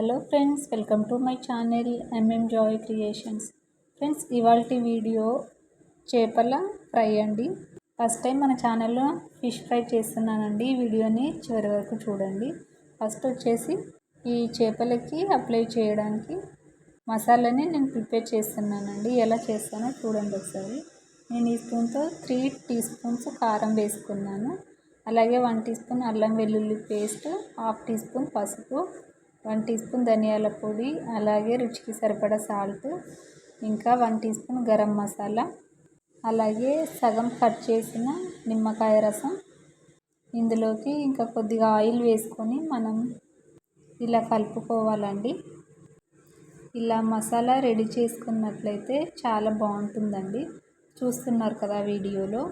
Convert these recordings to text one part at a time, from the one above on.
Hello friends welcome to my channel MM Joy Creations friends ఇవాళ video చేపల fry అండి. First time మన ఛానల్లో ఫిష్ ఫ్రై చేస్తున్నానండి. ఈ వీడియోని చివరి వరకు చూడండి. ఫస్ట్ వచ్చేసి ఈ చేపలకి అప్లై చేయడానికి మసాలాని నేను ప్రిపేర్ చేస్తున్నానండి. ఎలా చేస్తానో చూడండి ఒకసారి. నేను ఈ స్పూన్తో త్రీ టీ స్పూన్స్ కారం వేసుకున్నాను. అలాగే వన్ టీ స్పూన్ అల్లం వెల్లుల్లి పేస్ట్ హాఫ్ టీ స్పూన్ పసుపు వన్ టీ స్పూన్ ధనియాల పొడి అలాగే రుచికి సరిపడా సాల్ట్ ఇంకా one teaspoon garam masala అలాగే సగం కట్ చేసిన నిమ్మకాయ రసం. ఇందులోకి ఇంకా కొద్దిగా ఆయిల్ వేసుకొని మనం ఇలా కలుపుకోవాలండి. ఇలా మసాలా రెడీ చేసుకున్నట్లయితే చాలా బాగుంటుందండి. చూస్తున్నారు కదా వీడియోలో.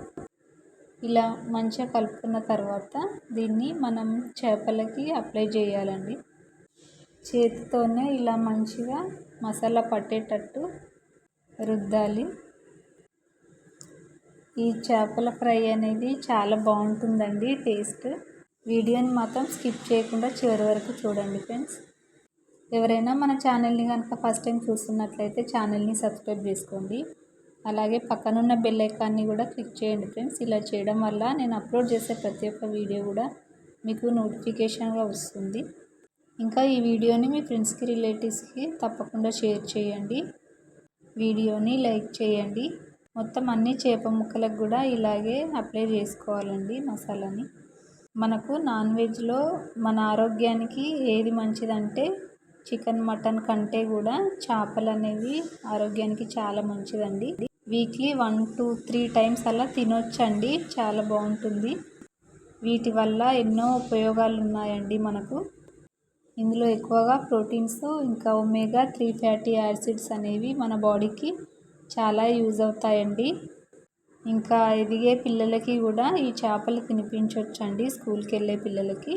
ఇలా మంచిగా కలుపుకున్న తర్వాత దీన్ని మనం చేపలకి అప్లై చేయాలండి. చేతితోనే ఇలా మంచిగా మసాలా పట్టేటట్టు రుద్దాలి. ఈ చేపల ఫ్రై అనేది చాలా బాగుంటుందండి టేస్ట్. వీడియోని మాత్రం స్కిప్ చేయకుండా చివరి వరకు చూడండి ఫ్రెండ్స్. ఎవరైనా మన ఛానల్ని కనుక ఫస్ట్ టైం చూస్తున్నట్లయితే ఛానల్ని సబ్స్క్రైబ్ చేసుకోండి. అలాగే పక్కనున్న బెల్ ఐకాన్ని కూడా క్లిక్ చేయండి ఫ్రెండ్స్. ఇలా చేయడం వల్ల నేను అప్లోడ్ చేసే ప్రతి ఒక్క వీడియో కూడా మీకు నోటిఫికేషన్గా వస్తుంది. ఇంకా ఈ వీడియోని మీ ఫ్రెండ్స్కి రిలేటివ్స్కి తప్పకుండా షేర్ చేయండి. వీడియోని లైక్ చేయండి. మొత్తం అన్ని చేప ముక్కలకు కూడా ఇలాగే అప్లై చేసుకోవాలండి మసాలాని. మనకు నాన్ వెజ్లో మన ఆరోగ్యానికి ఏది మంచిదంటే చికెన్ మటన్ కంటే కూడా చేపలు అనేవి ఆరోగ్యానికి చాలా మంచిదండి. Weekly one two three times అలా తినొచ్చండి. చాలా బాగుంటుంది. వీటి వల్ల ఎన్నో ఉపయోగాలు ఉన్నాయండి మనకు. ఇందులో ఎక్కువగా ప్రోటీన్స్ ఇంకా ఒమేగా త్రీ ఫ్యాటీ యాసిడ్స్ అనేవి మన బాడీకి చాలా యూజ్ అవుతాయండి. ఇంకా ఎదిగే పిల్లలకి కూడా ఈ చేపలు తినిపించవచ్చండి స్కూల్కి వెళ్ళే పిల్లలకి.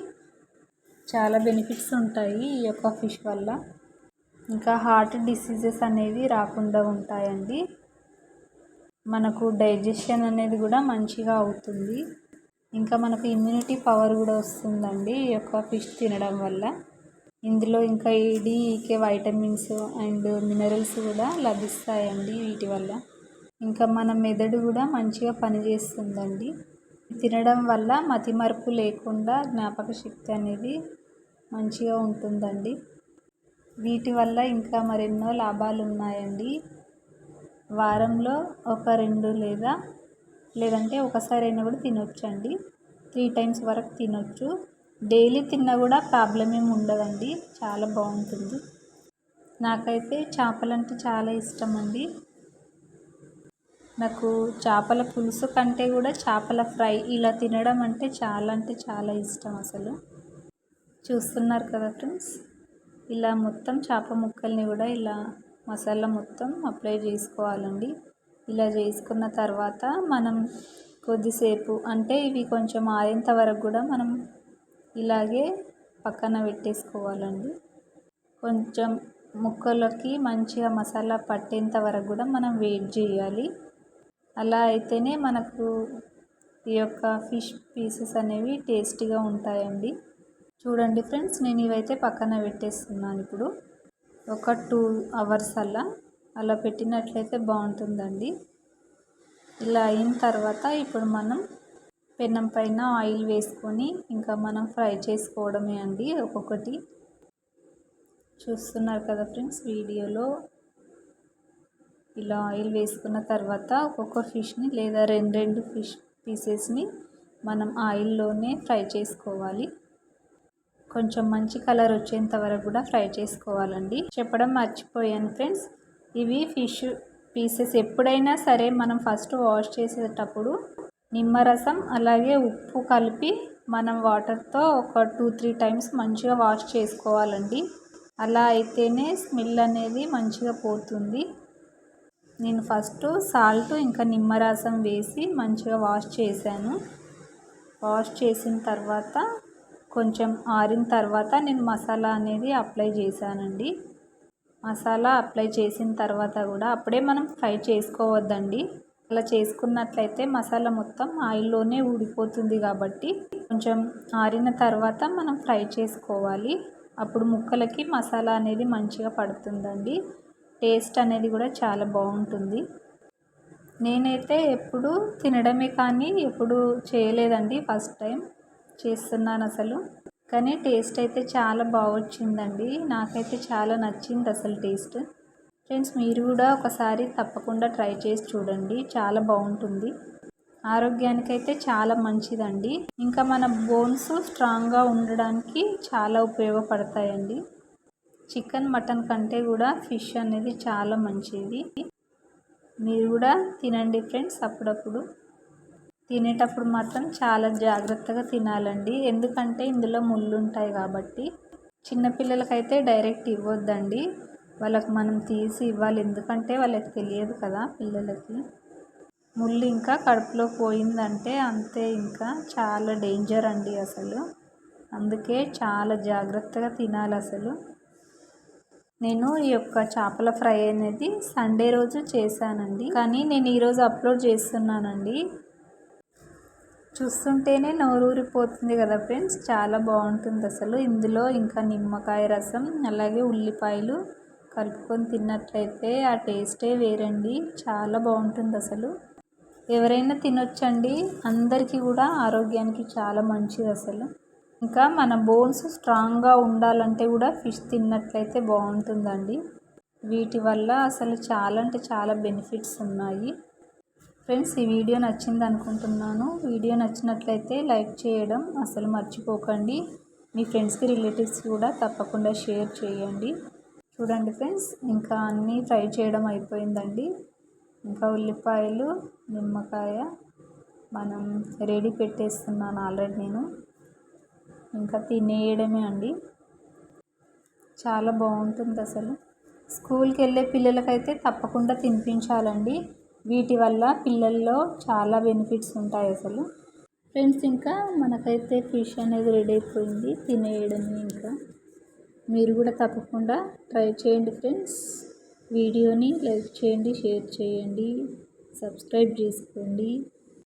చాలా బెనిఫిట్స్ ఉంటాయి ఈ యొక్క ఫిష్ వల్ల. ఇంకా హార్ట్ డిసీజెస్ అనేవి రాకుండా ఉంటాయండి. మనకు డైజెషన్ అనేది కూడా మంచిగా అవుతుంది. ఇంకా మనకు ఇమ్యూనిటీ పవర్ కూడా వస్తుందండి ఈ యొక్క ఫిష్ తినడం వల్ల. ఇందులో ఇంకా A D E K vitamins and minerals కూడా లభిస్తాయండి వీటి వల్ల. ఇంకా మన మెదడు కూడా మంచిగా పనిచేస్తుందండి. తినడం వల్ల మతిమరుపు లేకుండా జ్ఞాపక శక్తి అనేది మంచిగా ఉంటుందండి. వీటి వల్ల ఇంకా మరెన్నో లాభాలు ఉన్నాయండి. వారంలో ఒక రెండు లేదా లేదంటే ఒకసారి అయినా కూడా తినొచ్చండి. త్రీ టైమ్స్ వరకు తినొచ్చు. డైలీ తిన్నా కూడా ప్రాబ్లం ఏమి ఉండదండి. చాలా బాగుంటుంది. నాకైతే చేపలంటే చాలా ఇష్టం అండి నాకు చేపల పులుసు కంటే కూడా చేపల ఫ్రై ఇలా తినడం అంటే చాలా అంటే చాలా ఇష్టం అసలు. చూస్తున్నారు కదా ఫ్రెండ్స్? ఇలా మొత్తం చేప ముక్కల్ని కూడా ఇలా మసాలా మొత్తం అప్లై చేసుకోవాలండి. ఇలా చేసుకున్న తర్వాత మనం కొద్దిసేపు అంటే ఇవి కొంచెం ఆరేంత వరకు కూడా మనం ఇలాగే పక్కన పెట్టేసుకోవాలండి. కొంచెం ముక్కలకి మంచిగా మసాలా పట్టేంత వరకు కూడా మనం వెయిట్ చేయాలి. అలా అయితేనే మనకు ఈ యొక్క ఫిష్ పీసెస్ అనేవి టేస్టీగా ఉంటాయండి. చూడండి ఫ్రెండ్స్ నేను ఇవైతే పక్కన పెట్టేస్తున్నాను ఇప్పుడు. ఒక టూ అవర్స్ అలా అలా పెట్టినట్లయితే బాగుంటుందండి. ఇలా అయిన తర్వాత ఇప్పుడు మనం పెనం పైన ఆయిల్ వేసుకొని ఇంకా మనం ఫ్రై చేసుకోవడమే అండి ఒక్కొక్కటి. చూస్తున్నారు కదా ఫ్రెండ్స్ వీడియోలో? ఇలా ఆయిల్ వేసుకున్న తర్వాత ఒక్కొక్క ఫిష్ని లేదా రెండు రెండు ఫిష్ పీసెస్ని మనం ఆయిల్లోనే ఫ్రై చేసుకోవాలి. కొంచెం మంచి కలర్ వచ్చేంత వరకు కూడా ఫ్రై చేసుకోవాలండి. చెప్పడం మర్చిపోయాను ఫ్రెండ్స్. ఇవి ఫిష్ పీసెస్ ఎప్పుడైనా సరే మనం ఫస్ట్ వాష్ చేసేటప్పుడు నిమ్మరసం అలాగే ఉప్పు కలిపి మనం వాటర్తో ఒక టూ త్రీ టైమ్స్ మంచిగా వాష్ చేసుకోవాలండి. అలా అయితేనే స్మెల్ అనేది మంచిగా పోతుంది. నేను ఫస్ట్ సాల్ట్ ఇంకా నిమ్మరసం వేసి మంచిగా వాష్ చేశాను. వాష్ చేసిన తర్వాత కొంచెం ఆరిన తర్వాత నేను మసాలా అనేది అప్లై చేశానండి. మసాలా అప్లై చేసిన తర్వాత కూడా అప్పుడే మనం ఫ్రై చేసుకోవద్దండి. అలా చేసుకున్నట్లయితే మసాలా మొత్తం ఆయిల్లోనే ఊడిపోతుంది కాబట్టి కొంచెం ఆరిన తర్వాత మనం ఫ్రై చేసుకోవాలి. అప్పుడు ముక్కలకి మసాలా అనేది మంచిగా పడుతుందండి. టేస్ట్ అనేది కూడా చాలా బాగుంటుంది. నేనైతే ఎప్పుడు తినడమే కానీ ఎప్పుడు చేయలేదండి ఫస్ట్ టైం చేస్తున్నాను అసలు. కానీ టేస్ట్ అయితే చాలా బాగా వచ్చిందండి నాకైతే చాలా నచ్చింది అసలు టేస్ట్. ఫ్రెండ్స్ మీరు కూడా ఒకసారి తప్పకుండా ట్రై చేసి చూడండి. చాలా బాగుంటుంది. ఆరోగ్యానికైతే చాలా మంచిదండి. ఇంకా మన బోన్స్ స్ట్రాంగ్గా ఉండడానికి చాలా ఉపయోగపడతాయండి. చికెన్ మటన్ కంటే కూడా ఫిష్ అనేది చాలా మంచిది. మీరు కూడా తినండి ఫ్రెండ్స్ అప్పుడప్పుడు. తినేటప్పుడు మాత్రం చాలా జాగ్రత్తగా తినాలండి. ఎందుకంటే ఇందులో ముళ్ళు ఉంటాయి కాబట్టి. చిన్నపిల్లలకైతే డైరెక్ట్ ఇవ్వద్దండి. వాళ్ళకి మనం తీసి ఇవ్వాలి. ఎందుకంటే వాళ్ళకి తెలియదు కదా పిల్లలకి. ముళ్ళు ఇంకా కడుపులో పోయిందంటే అంతే ఇంకా చాలా డేంజర్ అండి అసలు. అందుకే చాలా జాగ్రత్తగా తినాలి అసలు. నేను ఈ యొక్క చేపల ఫ్రై అనేది సండే రోజు చేశానండి. కానీ నేను ఈరోజు అప్లోడ్ చేస్తున్నానండి. చూస్తుంటేనే నోరూరిపోతుంది కదా ఫ్రెండ్స్. చాలా బాగుంటుంది అసలు. ఇందులో ఇంకా నిమ్మకాయ రసం అలాగే ఉల్లిపాయలు కలుపుకొని తిన్నట్లయితే ఆ టేస్టే వేరండి. చాలా బాగుంటుంది అసలు. ఎవరైనా తినొచ్చండి. అందరికీ కూడా ఆరోగ్యానికి చాలా మంచిది అసలు. ఇంకా మన బోన్స్ స్ట్రాంగ్గా ఉండాలంటే కూడా ఫిష్ తిన్నట్లయితే బాగుంటుందండి. వీటి వల్ల అసలు చాలా అంటే చాలా బెనిఫిట్స్ ఉన్నాయి. ఫ్రెండ్స్ ఈ వీడియో నచ్చింది అనుకుంటున్నాను. వీడియో నచ్చినట్లయితే లైక్ చేయడం అసలు మర్చిపోకండి. మీ ఫ్రెండ్స్కి రిలేటివ్స్కి కూడా తప్పకుండా షేర్ చేయండి. చూడండి ఫ్రెండ్స్ ఇంకా అన్నీ ఫ్రై చేయడం అయిపోయిందండి. ఇంకా ఉల్లిపాయలు నిమ్మకాయ మనం రెడీ పెట్టేస్తున్నాను ఆల్రెడీ నేను. ఇంకా తినేయడమే అండి. చాలా బాగుంటుంది అసలు. స్కూల్కి వెళ్ళే పిల్లలకైతే తప్పకుండా తినిపించాలండి. వీటి వల్ల పిల్లల్లో చాలా బెనిఫిట్స్ ఉంటాయి అసలు. ఫ్రెండ్స్ ఇంకా మనకైతే ఫిష్ అనేది రెడీ అయిపోయింది. తినేయడమే ఇంకా. మీరు కూడా తప్పకుండా ట్రై చేయండి ఫ్రెండ్స్. వీడియోని లైక్ చేయండి షేర్ చేయండి సబ్స్క్రైబ్ చేసుకోండి.